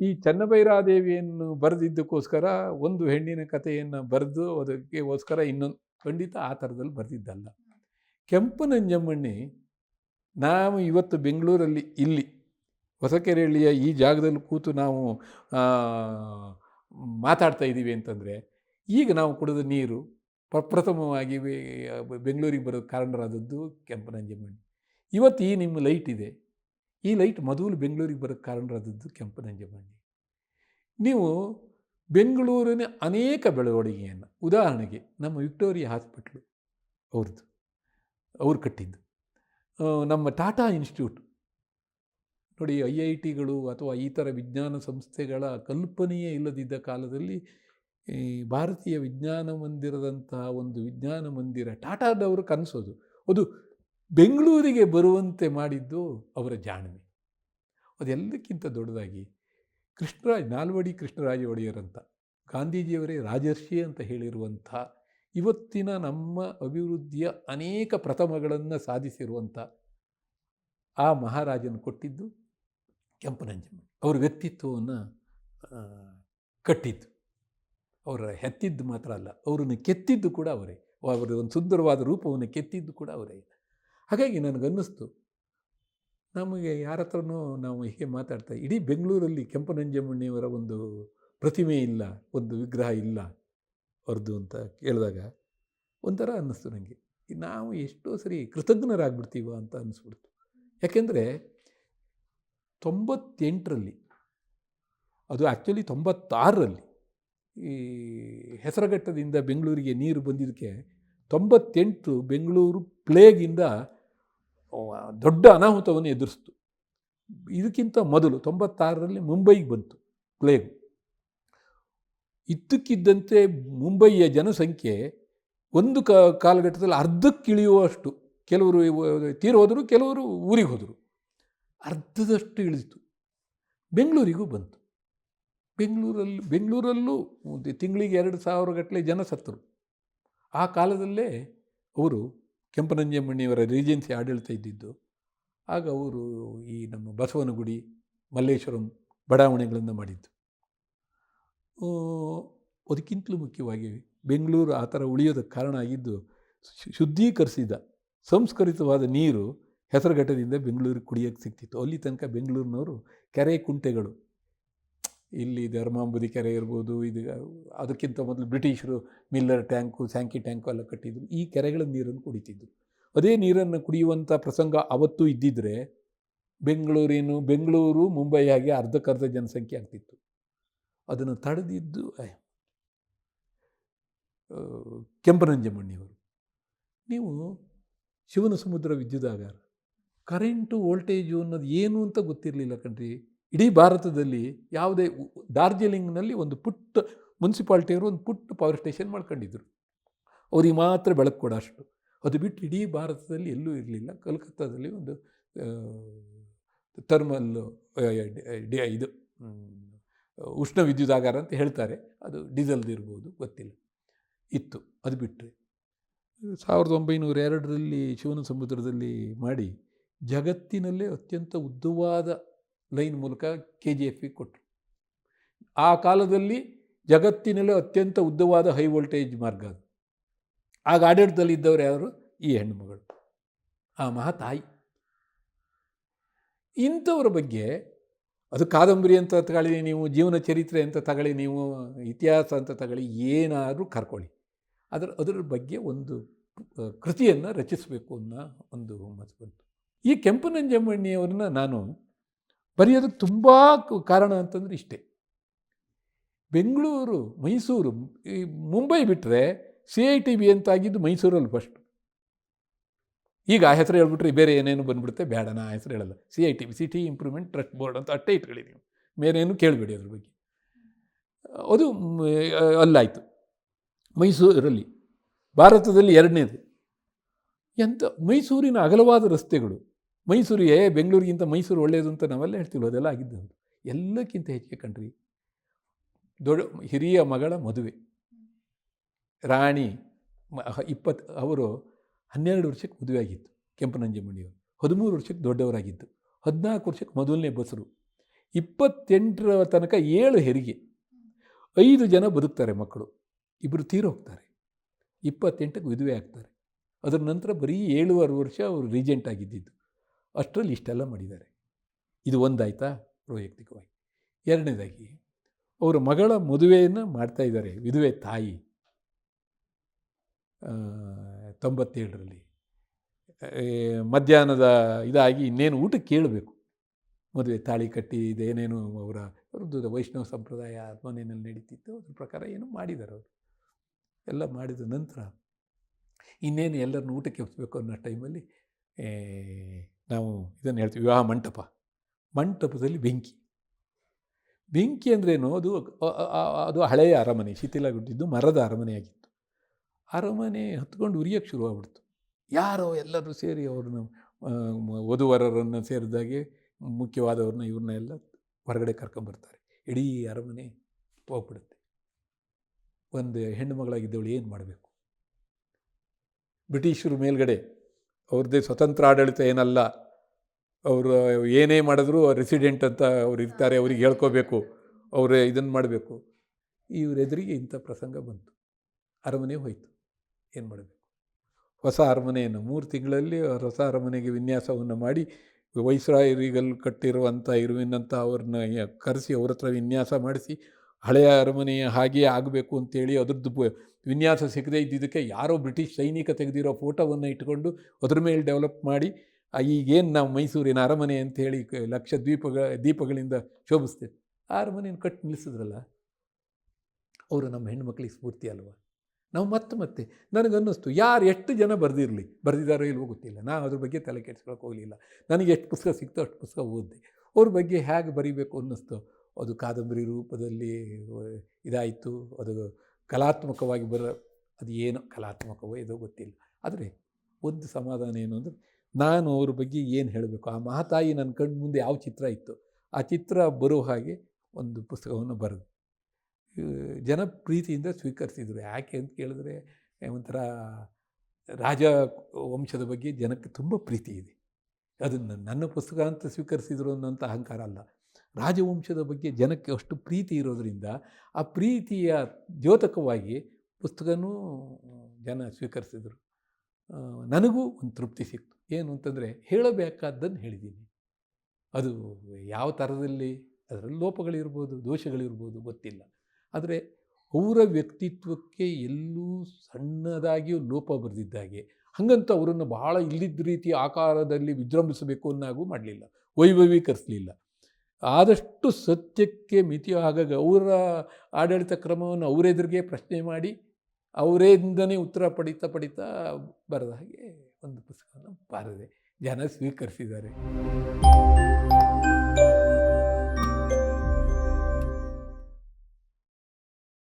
ಈ ಚನ್ನಭೈರಾದೇವಿಯನ್ನು ಬರೆದಿದ್ದಕ್ಕೋಸ್ಕರ ಒಂದು ಹೆಣ್ಣಿನ ಕಥೆಯನ್ನು ಬರೆದು ಅದಕ್ಕೋಸ್ಕರ ಇನ್ನೊಂದು ಖಂಡಿತ ಆ ಥರದಲ್ಲಿ ಬರೆದಿದ್ದಲ್ಲ. ಕೆಂಪು ನಂಜಮ್ಮಣ್ಣಿ, ನಾವು ಇವತ್ತು ಬೆಂಗಳೂರಲ್ಲಿ ಇಲ್ಲಿ ಹೊಸಕೆರೆಹಳ್ಳಿಯ ಈ ಜಾಗದಲ್ಲಿ ಕೂತು ನಾವು ಮಾತಾಡ್ತಾ ಇದ್ದೀವಿ ಅಂತಂದರೆ, ಈಗ ನಾವು ಕುಡಿದ ನೀರು ಪ್ರಪ್ರಥಮವಾಗಿ ಬೆಂಗಳೂರಿಗೆ ಬರೋದು ಕಾರಣರಾದದ್ದು ಕೆಂಪು ನಂಜಮ್ಮಣ್ಣಿ. ಇವತ್ತು ಈ ನಿಮ್ಮ ಲೈಟ್ ಇದೆ. ಈ ಲೈಟ್ ಮೊದಲು ಬೆಂಗಳೂರಿಗೆ ಬರೋಕ್ಕೆ ಕಾರಣರಾದದ್ದು ಕೆಂಪು ನಂಜಮ್ಮಣ್ಣಿ ನೀವು ಬೆಂಗಳೂರಿನ ಅನೇಕ ಬೆಳವಣಿಗೆಯನ್ನು, ಉದಾಹರಣೆಗೆ ನಮ್ಮ ವಿಕ್ಟೋರಿಯಾ ಹಾಸ್ಪಿಟ್ಲು ಅವ್ರದ್ದು, ಅವ್ರು ಕಟ್ಟಿದ್ದು. ನಮ್ಮ ಟಾಟಾ ಇನ್ಸ್ಟಿಟ್ಯೂಟ್. ನೋಡಿ ಐ ಐ ಟಿಗಳು ಅಥವಾ ಈ ಥರ ವಿಜ್ಞಾನ ಸಂಸ್ಥೆಗಳ ಕಲ್ಪನೆಯೇ ಇಲ್ಲದಿದ್ದ ಕಾಲದಲ್ಲಿ ಈ ಭಾರತೀಯ ವಿಜ್ಞಾನ ಮಂದಿರದಂತಹ ಒಂದು ವಿಜ್ಞಾನ ಮಂದಿರ, ಟಾಟಾದವರು ಕನಸೋದು ಅದು ಬೆಂಗಳೂರಿಗೆ ಬರುವಂತೆ ಮಾಡಿದ್ದು ಅವರ ಜಾಣ್ಮೆ ಅದೆಲ್ಲಕ್ಕಿಂತ ದೊಡ್ಡದಾಗಿ ಕೃಷ್ಣರಾಜ್ ನಾಲ್ವಡಿ ಕೃಷ್ಣರಾಜ ಒಡೆಯರಂತ ಗಾಂಧೀಜಿಯವರೇ ರಾಜರ್ಷಿ ಅಂತ ಹೇಳಿರುವಂಥ, ಇವತ್ತಿನ ನಮ್ಮ ಅಭಿವೃದ್ಧಿಯ ಅನೇಕ ಪ್ರಥಮಗಳನ್ನು ಸಾಧಿಸಿರುವಂಥ ಆ ಮಹಾರಾಜನು ಕೊಟ್ಟಿದ್ದು ಕೆಂಪನಂಜಮ್ಮ. ಅವರ ವ್ಯಕ್ತಿತ್ವವನ್ನು ಕಟ್ಟಿದ್ದು. ಅವರ ಹೆತ್ತಿದ್ದು ಮಾತ್ರ ಅಲ್ಲ, ಅವರನ್ನು ಕೆತ್ತಿದ್ದು ಕೂಡ ಅವರೇ. ಅವರ ಒಂದು ಸುಂದರವಾದ ರೂಪವನ್ನು ಕೆತ್ತಿದ್ದು ಕೂಡ ಅವರೇ. ಹಾಗಾಗಿ ನನಗನ್ನಿಸ್ತು. ನಮಗೆ ಯಾರ ಹತ್ರನೂ ನಾವು ಹೀಗೆ ಮಾತಾಡ್ತಾ ಇಡೀ ಬೆಂಗಳೂರಲ್ಲಿ ಕೆಂಪನಂಜಮ್ಮಣ್ಣಿಯವರ ಒಂದು ಪ್ರತಿಮೆ ಇಲ್ಲ, ಒಂದು ವಿಗ್ರಹ ಇಲ್ಲ ಅವ್ರದ್ದು ಅಂತ ಕೇಳಿದಾಗ ಒಂಥರ ಅನ್ನಿಸ್ತು ನನಗೆ ನಾವು ಎಷ್ಟೋ ಸರಿ ಕೃತಜ್ಞರಾಗ್ಬಿಡ್ತೀವ ಅಂತ ಅನ್ನಿಸ್ಬಿಡ್ತು. ಯಾಕೆಂದರೆ ತೊಂಬತ್ತೆಂಟರಲ್ಲಿ, ಅದು ಆ್ಯಕ್ಚುಲಿ ತೊಂಬತ್ತಾರರಲ್ಲಿ ಈ ಹೆಸರಘಟ್ಟದಿಂದ ಬೆಂಗಳೂರಿಗೆ ನೀರು ಬಂದಿದ್ದಕ್ಕೆ ತೊಂಬತ್ತೆಂಟು ಬೆಂಗಳೂರು ಪ್ಲೇಗಿಂದ ದೊಡ್ಡ ಅನಾಹುತವನ್ನು ಎದುರಿಸ್ತು. ಇದಕ್ಕಿಂತ ಮೊದಲು ತೊಂಬತ್ತಾರರಲ್ಲಿ ಮುಂಬೈಗೆ ಬಂತು ಪ್ಲೇಗು ಇದ್ದಕ್ಕಿದ್ದಂತೆ ಮುಂಬೈಯ ಜನಸಂಖ್ಯೆ ಒಂದು ಕ, ಕಾಲಘಟ್ಟದಲ್ಲಿ ಅರ್ಧಕ್ಕಿಳಿಯುವಷ್ಟು. ಕೆಲವರು ತೀರ ಹೋದರು, ಕೆಲವರು ಊರಿಗೆ ಹೋದರು. ಅರ್ಧದಷ್ಟು ಇಳಿದಿತ್ತು. ಬೆಂಗಳೂರಿಗೂ ಬಂತು. ಬೆಂಗಳೂರಲ್ಲಿ, ಬೆಂಗಳೂರಲ್ಲೂ ತಿಂಗಳಿಗೆ ಎರಡು ಸಾವಿರ ಗಟ್ಟಲೆ ಜನ ಸತ್ತರು. ಆ ಕಾಲದಲ್ಲೇ ಅವರು ಕೆಂಪನಂಜಮ್ಮಣ್ಣಿಯವರ ರೀಜೆನ್ಸಿ ಆಡಳಿತ ಇದ್ದಿದ್ದು, ಆಗ ಅವರು ಈ ನಮ್ಮ ಬಸವನಗುಡಿ, ಮಲ್ಲೇಶ್ವರಂ ಬಡಾವಣೆಗಳನ್ನು ಮಾಡಿದ್ದು. ಅದಕ್ಕಿಂತಲೂ ಮುಖ್ಯವಾಗಿ ಬೆಂಗಳೂರು ಆ ಥರ ಉಳಿಯೋದಕ್ಕೆ ಕಾರಣ ಆಗಿದ್ದು ಶುದ್ಧೀಕರಿಸಿದ, ಸಂಸ್ಕರಿತವಾದ ನೀರು ಹೆಸರುಘಟ್ಟದಿಂದ ಬೆಂಗಳೂರಿಗೆ ಕುಡಿಯೋಕ್ಕೆ ಸಿಗ್ತಿತ್ತು. ಅಲ್ಲಿ ತನಕ ಬೆಂಗಳೂರಿನವರು ಕೆರೆ ಕುಂಟೆಗಳು ಇಲ್ಲಿ ಧರ್ಮಾಂಬುದಿ ಕೆರೆ ಇರ್ಬೋದು, ಇದು ಅದಕ್ಕಿಂತ ಮೊದಲು ಬ್ರಿಟಿಷರು ಮಿಲ್ಲರ್ ಟ್ಯಾಂಕು, ಸ್ಯಾಂಕಿ ಟ್ಯಾಂಕು ಎಲ್ಲ ಕಟ್ಟಿದ್ರು. ಈ ಕೆರೆಗಳ ನೀರನ್ನು ಕುಡಿತಿದ್ರು ಅದೇ ನೀರನ್ನು ಕುಡಿಯುವಂಥ ಪ್ರಸಂಗ ಅವತ್ತು ಇದ್ದಿದ್ದರೆ ಬೆಂಗಳೂರಿನ ಬೆಂಗಳೂರು, ಮುಂಬೈ ಆಗಿ ಅರ್ಧಕ್ಕರ್ಧ ಜನಸಂಖ್ಯೆ ಆಗ್ತಿತ್ತು. ಅದನ್ನು ತಡೆದಿದ್ದು ಕೆಂಪನಂಜಮಣ್ಣಿಯವರು. ನೀವು ಶಿವನ ಸಮುದ್ರ ವಿದ್ಯುದಾಗಾರ. ಕರೆಂಟು, ವೋಲ್ಟೇಜು ಅನ್ನೋದು ಏನು ಅಂತ ಗೊತ್ತಿರಲಿಲ್ಲ ಕಣ್ರಿ. ಇಡೀ ಭಾರತದಲ್ಲಿ ಯಾವುದೇ ಡಾರ್ಜಿಲಿಂಗ್ನಲ್ಲಿ ಒಂದು ಪುಟ್ಟ ಮುನ್ಸಿಪಾಲ್ಟಿಯವರು ಒಂದು ಪುಟ್ಟ ಪವರ್ ಸ್ಟೇಷನ್ ಮಾಡ್ಕೊಂಡಿದ್ರು ಅವ್ರಿಗೆ ಮಾತ್ರ ಬೆಳಕು ಕೊಡೋಷ್ಟು ಅದು ಬಿಟ್ಟು ಇಡೀ ಭಾರತದಲ್ಲಿ ಎಲ್ಲೂ ಇರಲಿಲ್ಲ. ಕಲ್ಕತ್ತಾದಲ್ಲಿ ಒಂದು ಥರ್ಮಲ್ ಇದು ಉಷ್ಣ ವಿದ್ಯುದಾಗಾರ ಅಂತ ಹೇಳ್ತಾರೆ. ಅದು ಡೀಸೆಲ್ದು ಇರ್ಬೋದು, ಗೊತ್ತಿಲ್ಲ. ಇತ್ತು, ಅದು ಬಿಟ್ಟರೆ ಸಾವಿರದ ಒಂಬೈನೂರ ಎರಡರಲ್ಲಿ ಶಿವನ ಸಮುದ್ರದಲ್ಲಿ ಮಾಡಿ ಜಗತ್ತಿನಲ್ಲೇ ಅತ್ಯಂತ ಉದ್ದವಾದ ಲೈನ್ ಮೂಲಕ ಕೆ ಜಿ ಎಫ್ ಕೊಟ್ಟರು ಆ ಕಾಲದಲ್ಲಿ ಜಗತ್ತಿನಲ್ಲೇ ಅತ್ಯಂತ ಉದ್ದವಾದ ಹೈ ವೋಲ್ಟೇಜ್ ಮಾರ್ಗ ಅದು. ಆಗ ಆಡಳಿತದಲ್ಲಿ ಇದ್ದವರು ಯಾರು? ಈ ಹೆಣ್ಣುಮಗಳು ಆ ಮಹಾ ತಾಯಿ. ಇಂಥವ್ರ ಬಗ್ಗೆ ಅದು ಕಾದಂಬರಿ ಅಂತ ತಗೊಳ್ಳಿ, ನೀವು ಜೀವನ ಚರಿತ್ರೆ ಅಂತ ತಗೊಳ್ಳಿ, ನೀವು ಇತಿಹಾಸ ಅಂತ ತಗೊಳ್ಳಿ, ಏನಾದರೂ ಕರ್ಕೊಳ್ಳಿ. ಅದರ ಅದರ ಬಗ್ಗೆ ಒಂದು ಕೃತಿಯನ್ನು ರಚಿಸಬೇಕು ಅನ್ನೋ ಒಂದು ಮನಸ್ಸು ಬಂತು. ಈ ಕೆಂಪನಂಜಮ್ಮಣ್ಣಿಯವ್ರನ್ನ ನಾನು ಬರೆಯೋದಕ್ಕೆ ತುಂಬ ಕಾರಣ ಅಂತಂದರೆ ಇಷ್ಟೇ. ಬೆಂಗಳೂರು, ಮೈಸೂರು, ಈ ಮುಂಬೈ ಬಿಟ್ಟರೆ ಸಿ ಐ ಟಿ ಬಿ ಅಂತ ಆಗಿದ್ದು ಮೈಸೂರಲ್ಲಿ ಫಸ್ಟ್ ಈಗ ಆ ಹೆಸರು ಹೇಳ್ಬಿಟ್ರೆ ಬೇರೆ ಏನೇನು ಬಂದ್ಬಿಡುತ್ತೆ? ಬೇಡ, ನಾ ಹೆಸರು ಹೇಳಲ್ಲ. C I T B city improvement trust board ಅಂತ ಅಟ್ಟೆ ಇಟ್ಕೊಳ್ಳಿ ನೀವು. ಬೇರೇನು ಕೇಳಬೇಡಿ ಅದ್ರ ಬಗ್ಗೆ. ಅದು ಅಲ್ಲಾಯಿತು. ಮೈಸೂರಲ್ಲಿ ಭಾರತದಲ್ಲಿ ಎರಡನೇದು. ಎಂಥ ಮೈಸೂರಿನ ಅಗಲವಾದ ರಸ್ತೆಗಳು. ಮೈಸೂರು ಏ ಬೆಂಗಳೂರಿಗಿಂತ ಮೈಸೂರು ಒಳ್ಳೆಯದು ಅಂತ ನಾವೆಲ್ಲ ಹೇಳ್ತೀವಿ ಅದೆಲ್ಲ ಆಗಿದ್ದು ಎಲ್ಲಕ್ಕಿಂತ ಹೆಚ್ಚಿಗೆ ಕಂಡ್ರಿ. ದೊಡ್ಡ ಹಿರಿಯ ಮಗಳ ಮದುವೆ. ರಾಣಿ ಇಪ್ಪತ್ತು ಅವರು ಹನ್ನೆರಡು ವರ್ಷಕ್ಕೆ ಮದುವೆ ಆಗಿತ್ತು ಕೆಂಪನಂಜಮ್ಮಣಿಯವರು ಹದಿಮೂರು ವರ್ಷಕ್ಕೆ ದೊಡ್ಡವರಾಗಿದ್ದು. ಹದಿನಾಲ್ಕು ವರ್ಷಕ್ಕೆ ಮೊದಲನೇ ಬಸರು. ಇಪ್ಪತ್ತೆಂಟರ ತನಕ ಏಳು ಹೆರಿಗೆ. ಐದು ಜನ ಬದುಕ್ತಾರೆ ಮಕ್ಕಳು. ಇಬ್ಬರು ತೀರೋಗ್ತಾರೆ ಇಪ್ಪತ್ತೆಂಟಕ್ಕೆ ವಿಧವೆ ಆಗ್ತಾರೆ. ಅದರ ನಂತರ ಬರೀ ಏಳುವರೆ ವರ್ಷ ಅವರು ರೀಜೆಂಟ್ ಆಗಿದ್ದಿದ್ದು. ಅಷ್ಟರಲ್ಲಿ ಇಷ್ಟೆಲ್ಲ ಮಾಡಿದ್ದಾರೆ. ಇದು ಒಂದಾಯ್ತಾ? ವೈಯಕ್ತಿಕವಾಗಿ ಎರಡನೇದಾಗಿ, ಅವರ ಮಗಳ ಮದುವೆಯನ್ನು ಮಾಡ್ತಾ ಇದ್ದಾರೆ, ವಿಧವೆ ತಾಯಿ. ತೊಂಬತ್ತೇಳರಲ್ಲಿ. ಮಧ್ಯಾಹ್ನದ ಇದಾಗಿ ಇನ್ನೇನು ಊಟ ಕೇಳಬೇಕು. ಮದುವೆ ತಾಳಿ ಕಟ್ಟಿ, ಇದೇನೇನು ಅವರ ಅವ್ರದ್ದು ವೈಷ್ಣವ ಸಂಪ್ರದಾಯ ಮನೆಯಲ್ಲಿ ನಡೀತಿತ್ತು, ಅದ್ರ ಪ್ರಕಾರ ಏನು ಮಾಡಿದ್ದಾರೆ ಅವರು. ಎಲ್ಲ ಮಾಡಿದ ನಂತರ, ಇನ್ನೇನು ಎಲ್ಲರನ್ನು ಊಟಕ್ಕೆ ಒಪ್ಪಿಸ್ಬೇಕು ಅನ್ನೋ ಟೈಮಲ್ಲಿ ನಾವು ಇದನ್ನು ಹೇಳ್ತೀವಿ, ವಿವಾಹ ಮಂಟಪ. ಮಂಟಪದಲ್ಲಿ ಬೆಂಕಿ. ಬೆಂಕಿ ಅಂದ್ರೇನು ಅದು ಅದು ಹಳೆಯ ಅರಮನೆ ಶಿಥಿಲಗೊಂಡಿದ್ದು ಮರದ ಅರಮನೆಯಾಗಿತ್ತು. ಅರಮನೆ ಹತ್ಕೊಂಡು ಉರಿಯೋಕ್ಕೆ ಶುರುವಾಗ್ಬಿಡ್ತು ಯಾರೋ ಎಲ್ಲರೂ ಸೇರಿ ಅವ್ರನ್ನ ವಧುವರರನ್ನು ಸೇರಿದಾಗೆ ಮುಖ್ಯವಾದವ್ರನ್ನ, ಇವ್ರನ್ನ ಎಲ್ಲ ಹೊರಗಡೆ ಕರ್ಕೊಂಬರ್ತಾರೆ ಇಡೀ ಅರಮನೆ ಹೋಗ್ಬಿಡುತ್ತೆ. ಒಂದು ಹೆಣ್ಣು ಮಗಳಾಗಿದ್ದವಳು ಏನು ಮಾಡಬೇಕು? ಬ್ರಿಟಿಷರು ಮೇಲ್ಗಡೆ ಅವ್ರದ್ದೇ ಸ್ವತಂತ್ರ ಆಡಳಿತ ಏನಲ್ಲ, ಅವರು ಏನೇ ಮಾಡಿದ್ರು ರೆಸಿಡೆಂಟ್ ಅಂತ ಅವ್ರು ಇರ್ತಾರೆ, ಅವ್ರಿಗೆ ಹೇಳ್ಕೋಬೇಕು, ಅವರು ಇದನ್ನು ಮಾಡಬೇಕು. ಇವರೆದುರಿಗೆ ಇಂಥ ಪ್ರಸಂಗ ಬಂತು. ಅರಮನೆ ಹೋಯಿತು. ಏನು ಮಾಡಬೇಕು? ಹೊಸ ಅರಮನೆಯನ್ನು ಮೂರು ತಿಂಗಳಲ್ಲಿ ಹೊಸ ಅರಮನೆಗೆ ವಿನ್ಯಾಸವನ್ನು ಮಾಡಿ ವೈಸ್ರಾಯರಿಗಲ್ಲಿ ಕಟ್ಟಿರುವಂಥ ಇರುವಿನಂಥ ಅವ್ರನ್ನ ಕರೆಸಿ ಅವ್ರ ಹತ್ರ ವಿನ್ಯಾಸ ಮಾಡಿಸಿ ಹಳೆಯ ಅರಮನೆಯ ಹಾಗೆಯೇ ಆಗಬೇಕು ಅಂತೇಳಿ ಅದರದ್ದು ವಿನ್ಯಾಸ ಸಿಗದೇ ಇದ್ದಿದ್ದಕ್ಕೆ ಯಾರೋ ಬ್ರಿಟಿಷ್ ಸೈನಿಕ ತೆಗೆದಿರೋ ಫೋಟೋವನ್ನು ಇಟ್ಕೊಂಡು ಅದ್ರ ಮೇಲೆ ಡೆವಲಪ್ ಮಾಡಿ ಈಗೇನು ನಾವು ಮೈಸೂರಿನ ಅರಮನೆ ಅಂತೇಳಿ ಕ- ಲಕ್ಷ ದ್ವೀಪಗಳ, ದೀಪಗಳಿಂದ ಶೋಭಿಸ್ತೇವೆ ಆ ಅರಮನೆಯನ್ನು ಕಟ್ಟಿ ನಿಲ್ಲಿಸಿದ್ರಲ್ಲ? ಅವರು ನಮ್ಮ ಹೆಣ್ಮಕ್ಳಿಗೆ ಸ್ಫೂರ್ತಿ ಅಲ್ವಾ? ನಾವು ಮತ್ತೆ ಮತ್ತೆ, ನನಗನ್ನಿಸ್ತು ಯಾರು ಎಷ್ಟು ಜನ ಬರೆದಿರಲಿ ಬರೆದಿದ್ದಾರೋ ಇಲ್ವೋ ಗೊತ್ತಿಲ್ಲ ನಾನು ಅದ್ರ ಬಗ್ಗೆ ತಲೆ ಕೆಡ್ಸ್ಕೊಳಕ್ಕೆ ಹೋಗಲಿಲ್ಲ, ನನಗೆ ಎಷ್ಟು ಪುಸ್ತಕ ಸಿಕ್ತೋ ಅಷ್ಟು ಪುಸ್ತಕ ಓದಿದೆ, ಅವ್ರ ಬಗ್ಗೆ ಹೇಗೆ ಬರೀಬೇಕು ಅನ್ನಿಸ್ತು. ಅದು ಕಾದಂಬರಿ ರೂಪದಲ್ಲಿ ಇದಾಯಿತು. ಅದು ಕಲಾತ್ಮಕವಾಗಿ ಬರ, ಅದು ಏನು ಕಲಾತ್ಮಕವೋ ಇದೋ ಗೊತ್ತಿಲ್ಲ. ಆದರೆ ಒಂದು ಸಮಾಧಾನ ಏನು ಅಂದರೆ, ನಾನು ಅವ್ರ ಬಗ್ಗೆ ಏನು ಹೇಳಬೇಕು? ಆ ಮಹಾತಾಯಿ ನನ್ನ ಕಣ್ಣು ಮುಂದೆ ಯಾವ ಚಿತ್ರ ಇತ್ತು, ಆ ಚಿತ್ರ ಬರೋ ಹಾಗೆ ಒಂದು ಪುಸ್ತಕವನ್ನು ಬರೆದು ಜನ ಪ್ರೀತಿಯಿಂದ ಸ್ವೀಕರಿಸಿದರು. ಯಾಕೆ ಅಂತ ಕೇಳಿದ್ರೆ, ಒಂಥರ ರಾಜ ವಂಶದ ಬಗ್ಗೆ ಜನಕ್ಕೆ ತುಂಬ ಪ್ರೀತಿ ಇದೆ. ಅದನ್ನು ನನ್ನ ಪುಸ್ತಕ ಅಂತ ಸ್ವೀಕರಿಸಿದ್ರು ಅನ್ನೋಂಥ ಅಹಂಕಾರ ಅಲ್ಲ. ರಾಜವಂಶದ ಬಗ್ಗೆ ಜನಕ್ಕೆ ಅಷ್ಟು ಪ್ರೀತಿ ಇರೋದರಿಂದ ಆ ಪ್ರೀತಿಯ ದ್ಯೋತಕವಾಗಿ ಪುಸ್ತಕನೂ ಜನ ಸ್ವೀಕರಿಸಿದರು. ನನಗೂ ಒಂದು ತೃಪ್ತಿ ಸಿಕ್ತು. ಏನು ಅಂತಂದರೆ ಹೇಳಬೇಕಾದ್ದನ್ನು ಹೇಳಿದ್ದೀನಿ. ಅದು ಯಾವ ಥರದಲ್ಲಿ, ಅದರಲ್ಲಿ ಲೋಪಗಳಿರ್ಬೋದು, ದೋಷಗಳಿರ್ಬೋದು ಗೊತ್ತಿಲ್ಲ. ಆದರೆ ಅವರ ವ್ಯಕ್ತಿತ್ವಕ್ಕೆ ಎಲ್ಲೂ ಸಣ್ಣದಾಗಿಯೂ ಲೋಪ ಬರೆದಿದ್ದಾಗೆ ಹಾಗಂತ ಅವರನ್ನು ಬಹಳ ಇಲ್ಲಿದ್ದ ರೀತಿ ಆಕಾರದಲ್ಲಿ ವಿಜೃಂಭಿಸಬೇಕು ಅನ್ನಾಗೂ ಮಾಡಲಿಲ್ಲ. ವೈಭವೀಕರಿಸಲಿಲ್ಲ. ಆದಷ್ಟು ಸತ್ಯಕ್ಕೆ ಮಿತಿ ಆಗಾಗ ಅವರ ಆಡಳಿತ ಕ್ರಮವನ್ನು ಅವರೆದುರಿಗೆ ಪ್ರಶ್ನೆ ಮಾಡಿ, ಅವರೇಂದನೇ ಉತ್ತರ ಪಡಿತಾ ಪಡಿತಾ ಬರೆದ ಹಾಗೆ ಒಂದು ಪುಸ್ತಕವನ್ನು ಬಾರದೆ ಜನ ಸ್ವೀಕರಿಸಿದ್ದಾರೆ.